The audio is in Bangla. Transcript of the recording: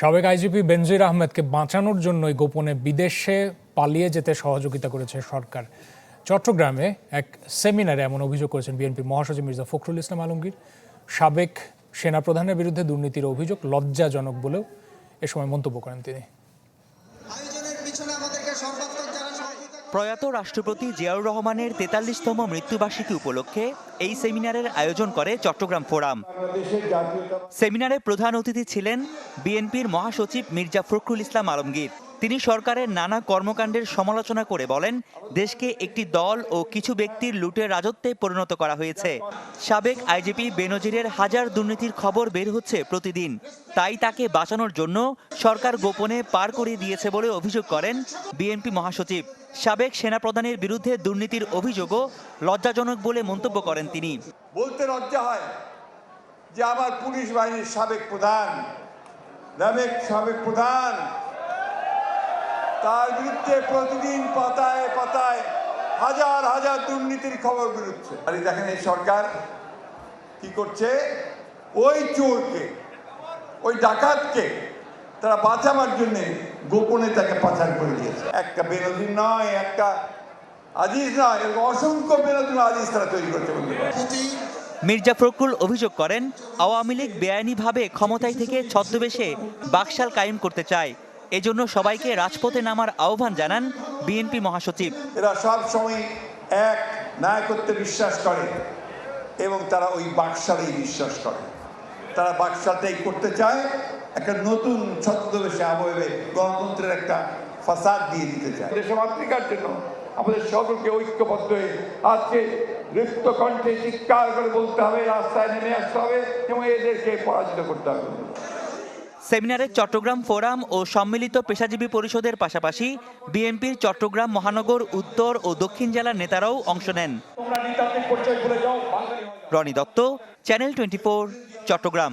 সাবেক আইজিপি বেনজির আহমেদকে বাঁচানোর জন্যই গোপনে বিদেশে পালিয়ে যেতে সহযোগিতা করেছে সরকার। চট্টগ্রামে এক সেমিনারে এমন অভিযোগ করেছেন বিএনপি মহাসচিব মির্জা ফখরুল ইসলাম আলমগীর। সাবেক সেনাপ্রধানের বিরুদ্ধে দুর্নীতির অভিযোগ লজ্জাজনক বলেও এ সময় মন্তব্য করেন তিনি। প্রয়াত রাষ্ট্রপতি জিয়াউর রহমানের তেতাল্লিশতম মৃত্যুবার্ষিকী উপলক্ষে এই সেমিনারের আয়োজন করে চট্টগ্রাম ফোরাম। সেমিনারে প্রধান অতিথি ছিলেন বিএনপির মহাসচিব মির্জা ফখরুল ইসলাম আলমগীর। তিনি সরকারের নানা কর্মকাণ্ডের সমালোচনা করে বলেন, দেশকে একটি দল ও কিছু ব্যক্তির লুটের রাজত্বে পরিণত করা হয়েছে। সাবেক আইজিপি বেনজিরের হাজার দুর্নীতির খবর বের হচ্ছে প্রতিদিন। তাই তাকে বাঁচানোর জন্য সরকার গোপনে পার করে দিয়েছে বলে অভিযোগ করেন বিএনপি মহাসচিব। সাবেক সেনাপ্রধানের বিরুদ্ধে দুর্নীতির অভিযোগও লজ্জাজনক বলে মন্তব্য করেন তিনি। বলতে লজ্জা হয় যে আমার পুলিশ বাহিনীর সাবেক প্রধান সাবেক প্রধান তার বিরুদ্ধে প্রতিদিন পাতায় পাতায় হাজার হাজার দুর্নীতির খবর বেরোচ্ছে। আর দেখেন এই সরকার কি করছে? ওই চোরকে ওই ডাকাতকে তারা বাঁচাবার জন্য গোপনে তাকে পাচার করে দিয়েছে। একটা বেনজির নয় একটা আজিজ নয় এরকম অসংখ্য বেনজির আজিজ তারা তৈরি করতে বলতে পারে প্রতি মির্জা ফখরুল অভিযোগ করেন আওয়ামী লীগ বেআইনিভাবে ক্ষমতায় থেকে ছদ্মবেশে বাকশাল কায়েম করতে চায়। এজন্য সবাইকে রাজপথে নামার আহ্বান জানান বিএনপি মহাসচিব। এরা সব সময় এক নায়কত্বে বিশ্বাস করে এবং তারা ওই বাকশালেই বিশ্বাস করে। তারা বাকশালটাই করতে চায় একটা নতুন ছদ্মবেশে আবহে গণতন্ত্রের একটা ফাসাদ দিয়ে দিতে চায়। দেশমাতৃকার জন্য আমাদের সকলকে ঐক্যবদ্ধ হয়ে আজকে রিক্ত কণ্ঠে চিৎকার করে বলতে হবে রাস্তায় নেমে আসতে হবে এবং এদেরকে পরাজিত করতে হবে। সেমিনারে চট্টগ্রাম ফোরাম ও সম্মিলিত পেশাজীবী পরিষদের পাশাপাশি বিএনপির চট্টগ্রাম মহানগর উত্তর ও দক্ষিণ জেলার নেতারাও অংশ নেন। Roni Dutta, channel twenty Chattogram.